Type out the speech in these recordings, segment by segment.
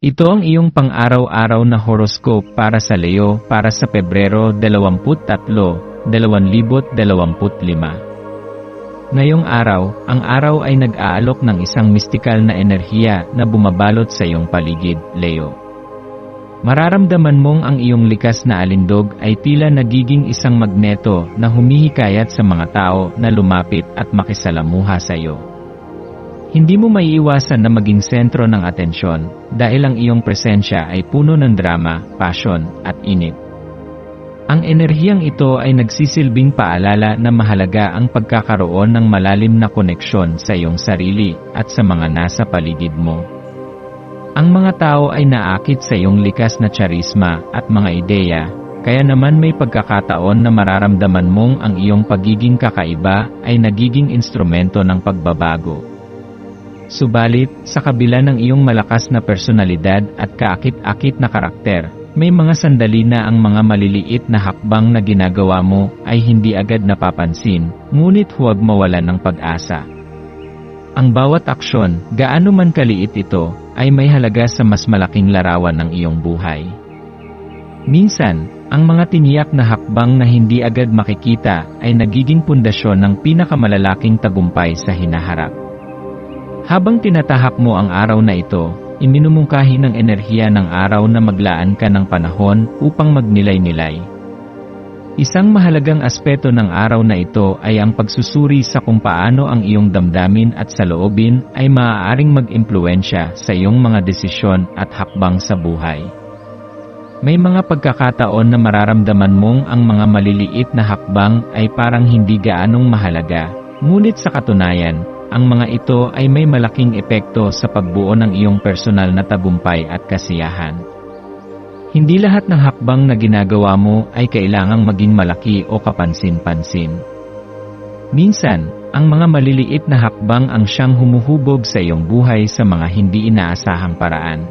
Ito ang iyong pang-araw-araw na horoscope para sa Leo para sa Pebrero 23, 2025. Ngayong araw, ang araw ay nag-aalok ng isang mistikal na enerhiya na bumabalot sa iyong paligid, Leo. Mararamdaman mong ang iyong likas na alindog ay tila nagiging isang magneto na humihikayat sa mga tao na lumapit at makisalamuha sa iyo. Hindi mo maiiwasan na maging sentro ng atensyon dahil ang iyong presensya ay puno ng drama, passion, at init. Ang enerhiyang ito ay nagsisilbing paalala na mahalaga ang pagkakaroon ng malalim na koneksyon sa iyong sarili at sa mga nasa paligid mo. Ang mga tao ay naakit sa iyong likas na charisma at mga ideya, kaya naman may pagkakataon na mararamdaman mong ang iyong pagiging kakaiba ay nagiging instrumento ng pagbabago. Subalit, sa kabila ng iyong malakas na personalidad at kaakit-akit na karakter, may mga sandali na ang mga maliliit na hakbang na ginagawa mo ay hindi agad napapansin, ngunit huwag mawalan ng pag-asa. Ang bawat aksyon, gaano man kaliit ito, ay may halaga sa mas malaking larawan ng iyong buhay. Minsan, ang mga tiniyak na hakbang na hindi agad makikita ay nagiging pundasyon ng pinakamalalaking tagumpay sa hinaharap. Habang tinatahak mo ang araw na ito, iminumungkahi ng enerhiya ng araw na maglaan ka ng panahon upang magnilay-nilay. Isang mahalagang aspeto ng araw na ito ay ang pagsusuri sa kung paano ang iyong damdamin at saloobin ay maaaring mag-impluensya sa iyong mga desisyon at hakbang sa buhay. May mga pagkakataon na mararamdaman mong ang mga maliliit na hakbang ay parang hindi gaanong mahalaga, ngunit sa katunayan, ang mga ito ay may malaking epekto sa pagbuo ng iyong personal na tagumpay at kasiyahan. Hindi lahat ng hakbang na ginagawa mo ay kailangang maging malaki o kapansin-pansin. Minsan, ang mga maliliit na hakbang ang siyang humuhubog sa iyong buhay sa mga hindi inaasahang paraan.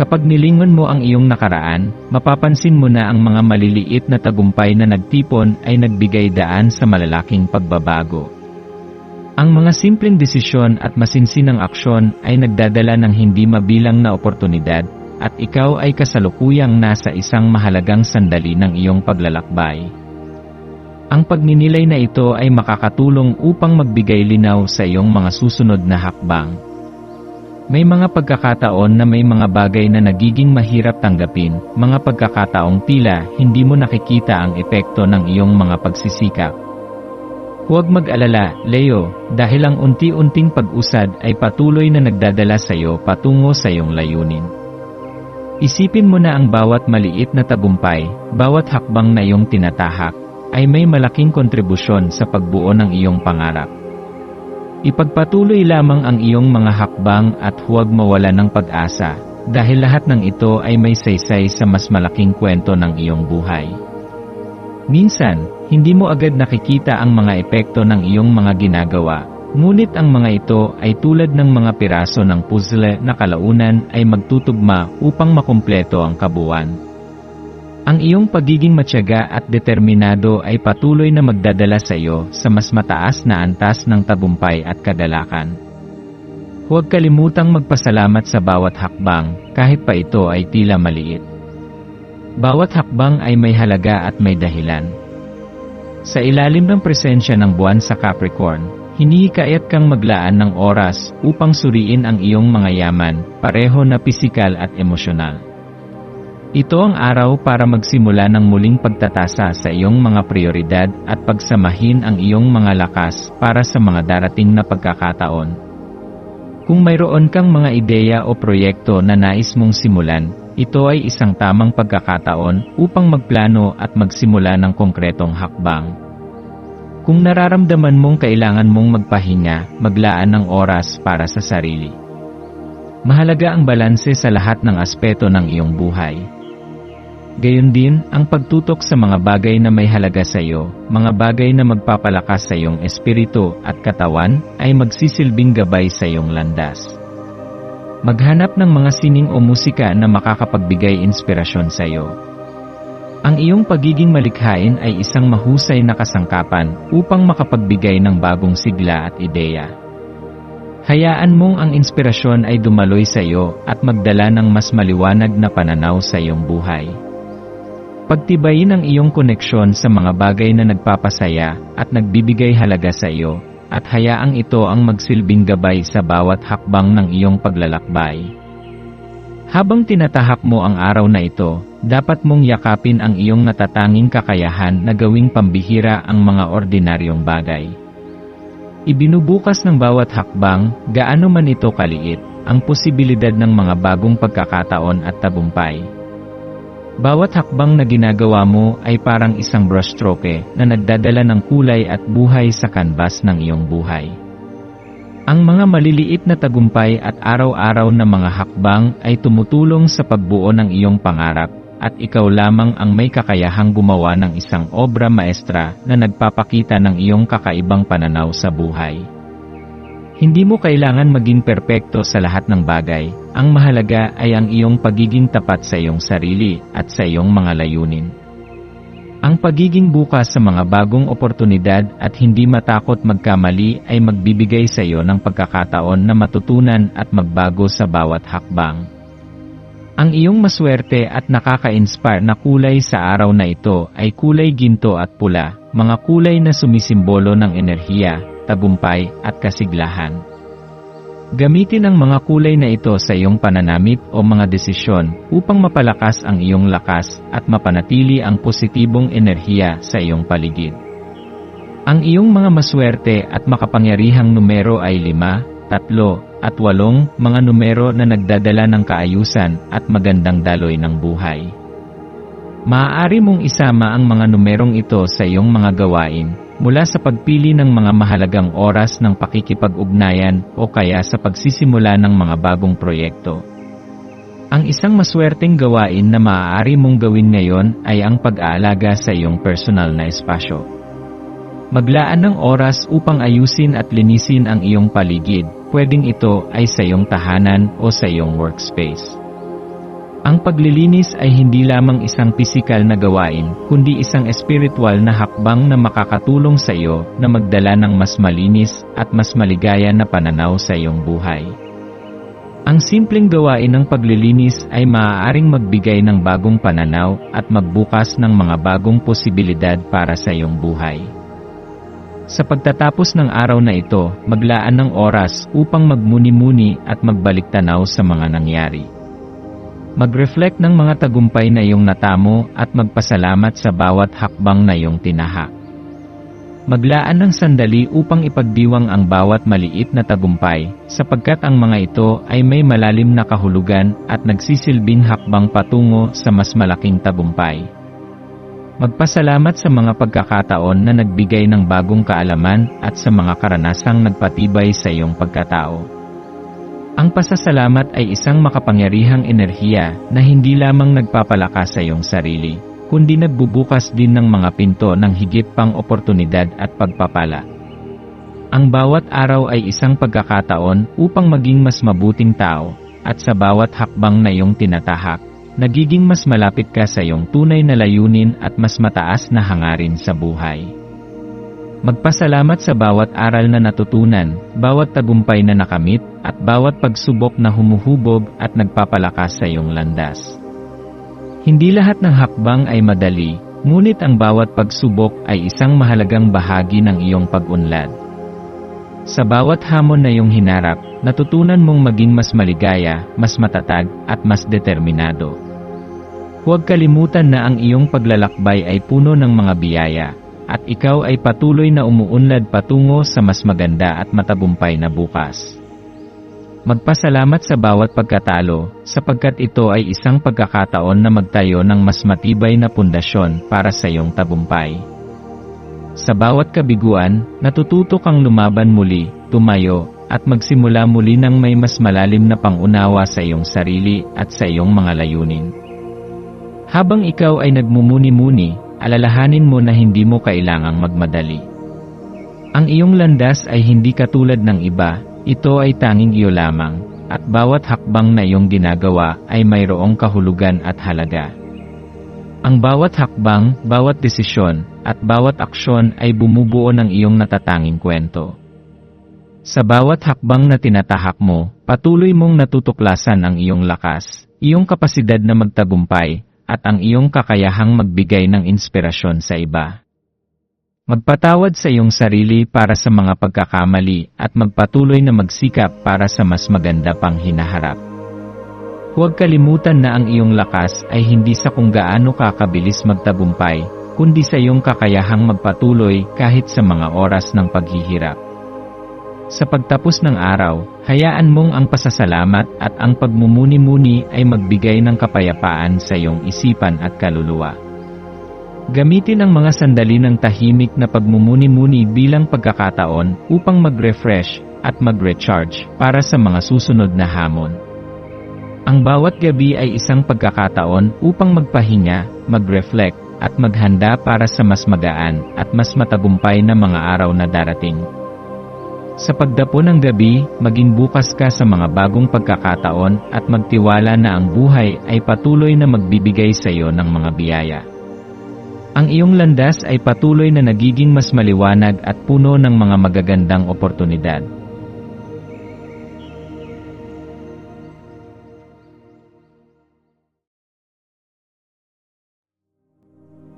Kapag nilingon mo ang iyong nakaraan, mapapansin mo na ang mga maliliit na tagumpay na nagtipon ay nagbigay daan sa malalaking pagbabago. Ang mga simpleng desisyon at masinsinang aksyon ay nagdadala ng hindi mabilang na oportunidad at ikaw ay kasalukuyang nasa isang mahalagang sandali ng iyong paglalakbay. Ang pagninilay na ito ay makakatulong upang magbigay linaw sa iyong mga susunod na hakbang. May mga pagkakataon na may mga bagay na nagiging mahirap tanggapin, mga pagkakataong tila hindi mo nakikita ang epekto ng iyong mga pagsisikap. Huwag mag-alala, Leo, dahil ang unti-unting pag-usad ay patuloy na nagdadala sa iyo patungo sa iyong layunin. Isipin mo na ang bawat maliit na tagumpay, bawat hakbang na iyong tinatahak, ay may malaking kontribusyon sa pagbuo ng iyong pangarap. Ipagpatuloy lamang ang iyong mga hakbang at huwag mawala ng pag-asa, dahil lahat ng ito ay may saysay sa mas malaking kwento ng iyong buhay. Minsan, hindi mo agad nakikita ang mga epekto ng iyong mga ginagawa, ngunit ang mga ito ay tulad ng mga piraso ng puzzle na kalaunan ay magtutugma upang makumpleto ang kabuuan. Ang iyong pagiging matyaga at determinado ay patuloy na magdadala sa iyo sa mas mataas na antas ng tabumpay at kagalakan. Huwag kalimutang magpasalamat sa bawat hakbang, kahit pa ito ay tila maliit. Bawat hakbang ay may halaga at may dahilan. Sa ilalim ng presensya ng buwan sa Capricorn, hinihikayat kang maglaan ng oras upang suriin ang iyong mga yaman, pareho na pisikal at emosyonal. Ito ang araw para magsimula ng muling pagtatasa sa iyong mga prioridad at pagsamahin ang iyong mga lakas para sa mga darating na pagkakataon. Kung mayroon kang mga ideya o proyekto na nais mong simulan, ito ay isang tamang pagkakataon upang magplano at magsimula ng konkretong hakbang. Kung nararamdaman mong kailangan mong magpahinga, maglaan ng oras para sa sarili. Mahalaga ang balanse sa lahat ng aspeto ng iyong buhay. Gayon din, ang pagtutok sa mga bagay na may halaga sa iyo, mga bagay na magpapalakas sa iyong espiritu at katawan, ay magsisilbing gabay sa iyong landas. Maghanap ng mga sining o musika na makakapagbigay inspirasyon sa iyo. Ang iyong pagiging malikhain ay isang mahusay na kasangkapan upang makapagbigay ng bagong sigla at ideya. Hayaan mong ang inspirasyon ay dumaloy sa iyo at magdala ng mas maliwanag na pananaw sa iyong buhay. Pagtibayin ang iyong koneksyon sa mga bagay na nagpapasaya at nagbibigay halaga sa iyo, at hayaang ito ang magsilbing gabay sa bawat hakbang ng iyong paglalakbay. Habang tinatahak mo ang araw na ito, dapat mong yakapin ang iyong natatanging kakayahan na gawing pambihira ang mga ordinaryong bagay. Ibinubukas ng bawat hakbang, gaano man ito kaliit, ang posibilidad ng mga bagong pagkakataon at tagumpay. Bawat hakbang na ginagawa mo ay parang isang brushstroke na nagdadala ng kulay at buhay sa kanbas ng iyong buhay. Ang mga maliliit na tagumpay at araw-araw na mga hakbang ay tumutulong sa pagbuo ng iyong pangarap at ikaw lamang ang may kakayahang gumawa ng isang obra maestra na nagpapakita ng iyong kakaibang pananaw sa buhay. Hindi mo kailangan maging perpekto sa lahat ng bagay, ang mahalaga ay ang iyong pagiging tapat sa iyong sarili at sa iyong mga layunin. Ang pagiging bukas sa mga bagong oportunidad at hindi matakot magkamali ay magbibigay sa iyo ng pagkakataon na matutunan at magbago sa bawat hakbang. Ang iyong maswerte at nakaka-inspire na kulay sa araw na ito ay kulay ginto at pula, mga kulay na sumisimbolo ng enerhiya, tagumpay, at kasiglahan. Gamitin ang mga kulay na ito sa iyong pananamit o mga desisyon upang mapalakas ang iyong lakas at mapanatili ang positibong enerhiya sa iyong paligid. Ang iyong mga maswerte at makapangyarihang numero ay 5, 3, at 8, mga numero na nagdadala ng kaayusan at magandang daloy ng buhay. Maaari mong isama ang mga numerong ito sa iyong mga gawain, mula sa pagpili ng mga mahalagang oras ng pakikipag-ugnayan o kaya sa pagsisimula ng mga bagong proyekto. Ang isang maswerteng gawain na maaari mong gawin ngayon ay ang pag-aalaga sa iyong personal na espasyo. Maglaan ng oras upang ayusin at linisin ang iyong paligid, pwedeng ito ay sa iyong tahanan o sa iyong workspace. Ang paglilinis ay hindi lamang isang pisikal na gawain, kundi isang espiritual na hakbang na makakatulong sa iyo na magdala ng mas malinis at mas maligaya na pananaw sa iyong buhay. Ang simpleng gawain ng paglilinis ay maaaring magbigay ng bagong pananaw at magbukas ng mga bagong posibilidad para sa iyong buhay. Sa pagtatapos ng araw na ito, maglaan ng oras upang magmuni-muni at magbalik tanaw sa mga nangyari. Mag-reflect ng mga tagumpay na iyong natamo at magpasalamat sa bawat hakbang na iyong tinahak. Maglaan ng sandali upang ipagdiwang ang bawat maliit na tagumpay, sapagkat ang mga ito ay may malalim na kahulugan at nagsisilbing hakbang patungo sa mas malaking tagumpay. Magpasalamat sa mga pagkakataon na nagbigay ng bagong kaalaman at sa mga karanasang nagpatibay sa iyong pagkatao. Ang pasasalamat ay isang makapangyarihang enerhiya na hindi lamang nagpapalakas sa iyong sarili, kundi nagbubukas din ng mga pinto ng higit pang oportunidad at pagpapala. Ang bawat araw ay isang pagkakataon upang maging mas mabuting tao, at sa bawat hakbang na iyong tinatahak, nagiging mas malapit ka sa iyong tunay na layunin at mas mataas na hangarin sa buhay. Magpasalamat sa bawat aral na natutunan, bawat tagumpay na nakamit, at bawat pagsubok na humuhubog at nagpapalakas sa iyong landas. Hindi lahat ng hakbang ay madali, ngunit ang bawat pagsubok ay isang mahalagang bahagi ng iyong pag-unlad. Sa bawat hamon na iyong hinarap, natutunan mong maging mas maligaya, mas matatag, at mas determinado. Huwag kalimutan na ang iyong paglalakbay ay puno ng mga biyaya, at ikaw ay patuloy na umuunlad patungo sa mas maganda at matagumpay na bukas. Magpasalamat sa bawat pagkatalo, sapagkat ito ay isang pagkakataon na magtayo ng mas matibay na pundasyon para sa iyong tagumpay. Sa bawat kabiguan, natututo kang lumaban muli, tumayo, at magsimula muli ng may mas malalim na pangunawa sa iyong sarili at sa iyong mga layunin. Habang ikaw ay nagmumuni-muni, alalahanin mo na hindi mo kailangang magmadali. Ang iyong landas ay hindi katulad ng iba, ito ay tanging iyo lamang, at bawat hakbang na iyong ginagawa ay mayroong kahulugan at halaga. Ang bawat hakbang, bawat desisyon, at bawat aksyon ay bumubuo ng iyong natatanging kwento. Sa bawat hakbang na tinatahak mo, patuloy mong natutuklasan ang iyong lakas, iyong kapasidad na magtagumpay, at ang iyong kakayahang magbigay ng inspirasyon sa iba. Magpatawad sa iyong sarili para sa mga pagkakamali at magpatuloy na magsikap para sa mas maganda pang hinaharap. Huwag kalimutan na ang iyong lakas ay hindi sa kung gaano kakabilis magtagumpay, kundi sa iyong kakayahang magpatuloy kahit sa mga oras ng paghihirap. Sa pagtapos ng araw, hayaan mong ang pasasalamat at ang pagmumuni-muni ay magbigay ng kapayapaan sa iyong isipan at kaluluwa. Gamitin ang mga sandali ng tahimik na pagmumuni-muni bilang pagkakataon upang mag-refresh at mag-recharge para sa mga susunod na hamon. Ang bawat gabi ay isang pagkakataon upang magpahinga, mag-reflect, at maghanda para sa mas magaan at mas matagumpay na mga araw na darating. Sa pagdapo ng gabi, maging bukas ka sa mga bagong pagkakataon at magtiwala na ang buhay ay patuloy na magbibigay sa iyo ng mga biyaya. Ang iyong landas ay patuloy na nagiging mas maliwanag at puno ng mga magagandang oportunidad.